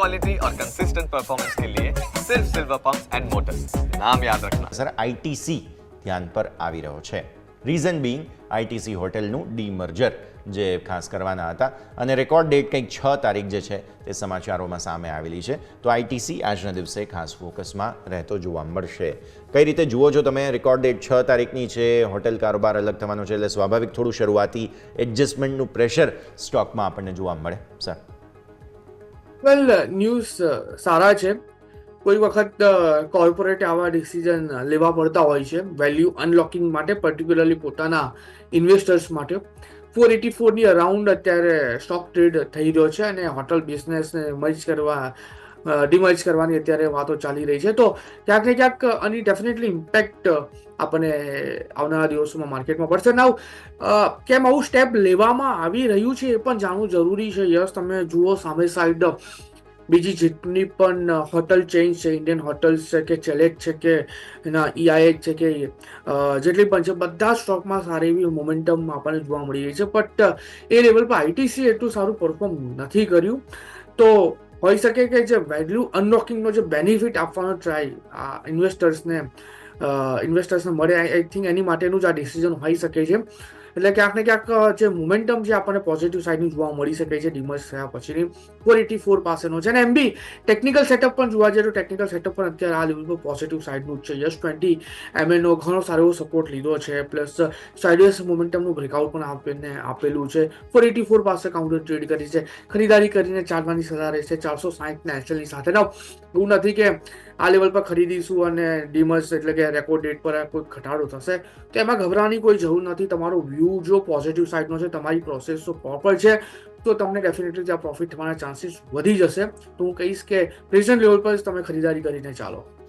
Quality और consistent performance के लिए सिर्फ सिल्वर पंप्स एंड मोटर्स नाम याद रखना સર આઈટીસી ધ્યાન પર આવી રહ્યો છે રીઝન બિંગ આઈટીસી હોટેલનું ડીમર્જર જે ખાસ કરવાના હતા અને રેકોર્ડ ડેટ કંઈક છ તારીખ જે છે તે સમાચારોમાં સામે આવેલી છે તો આઈટીસી આજના દિવસે ખાસ ફોકસમાં રહેતો જોવા મળશે કઈ રીતે જુઓ છો તમે રેકોર્ડ ડેટ છ તારીખની છે હોટેલ કારોબાર અલગ થવાનો છે એટલે સ્વાભાવિક થોડું શરૂઆતી એડજસ્ટમેન્ટનું પ્રેશર સ્ટોકમાં આપણને જોવા મળે સર વેલ ન્યૂઝ સારા છે. કોઈ વખત કોર્પોરેટ આવા ડિસિઝન લેવા પડતા હોય છે વેલ્યુ અનલોકિંગ માટે પર્ટિક્યુલરલી પોતાના ઇન્વેસ્ટર્સ માટે. ફોર એટી ફોરની અરાઉન્ડ અત્યારે સ્ટોક ટ્રેડ થઈ રહ્યો છે અને હોટલ બિઝનેસને મર્જ કરવા ડિમર્જ કરવાની અત્યારે વાતો ચાલી રહી છે. તો ક્યાંક ને ક્યાંક આની ડેફિનેટલી ઇમ્પેક્ટ આપણને આવનારા દિવસોમાં માર્કેટમાં પડશે. નાવ કેમ આવું સ્ટેપ લેવામાં આવી રહ્યું છે એ પણ જાણવું જરૂરી છે. યસ તમે જુઓ સામે સાઈડ બીજી જેટલી પણ હોટલ ચેઇન છે ઇન્ડિયન હોટલ્સ છે કે ચેલેટ છે કે એના ઈઆઈએચ છે કે જેટલી પણ છે, બધા સ્ટોકમાં સારી એવી મોમેન્ટમ આપણને જોવા મળી રહી છે. બટ એ લેવલ પર આઈટીસી એટલું સારું પરફોર્મ નથી કર્યું. તો હોઈ શકે કે જે વેલ્યુ અનલોકિંગનો જે બેનિફિટ આપવાનો ટ્રાય આ ઇન્વેસ્ટર્સને ઇન્વેસ્ટર્સને મળે આઈ થિંક એની માટેનું જ આ ડિસિઝન હોઈ શકે છે. એટલે ક્યાંક ને ક્યાંક જે મોમેન્ટમ છે આપણને પોઝિટિવ સાઈડની જોવા મળી શકે છે ડિમર્સ થયા પછીની ફોર એટી ફોર પાસેનો છે. અને એમ બી ટેકનિકલ સેટઅપ પણ જોવા જઈએ તો ટેકનિકલ સેટઅપ પણ અત્યારે આ લેવલ પર પોઝિટિવ સાઈડનું જ છે. યસ ટ્વેન્ટી એમએનો ઘણો સારો એવો સપોર્ટ લીધો છે. પ્લસ સાઇડવેસ મોમેન્ટમનું બ્રેકઆઉટ પણ આપીને, આપેલું છે. ફોર એટી ફોર પાસે કાઉન્ટર ટ્રેડ કરી છે. ખરીદારી કરીને ચાલવાની સલાહ રહેશે ચારસો સાહીઠના એસએલની સાથે. ના એવું નથી કે આ લેવલ પર ખરીદીશું અને ડીમર્સ એટલે કે રેકોર્ડ ડેટ પર કોઈ ઘટાડો થશે. તો એમાં ગભરાવાની કોઈ જરૂર નથી. તમારો વ્યૂ જો પોઝિટિવ સાઇડનો છે, તમારી પ્રોસેસ તો પ્રોપર છે, તો તમને ડેફિનેટલી ત્યાં પ્રોફિટ થવાના ચાન્સીસ વધી જશે. તો હું કહીશ કે પ્રેઝન્ટ લેવલ પર જ તમે ખરીદારી કરીને ચાલો.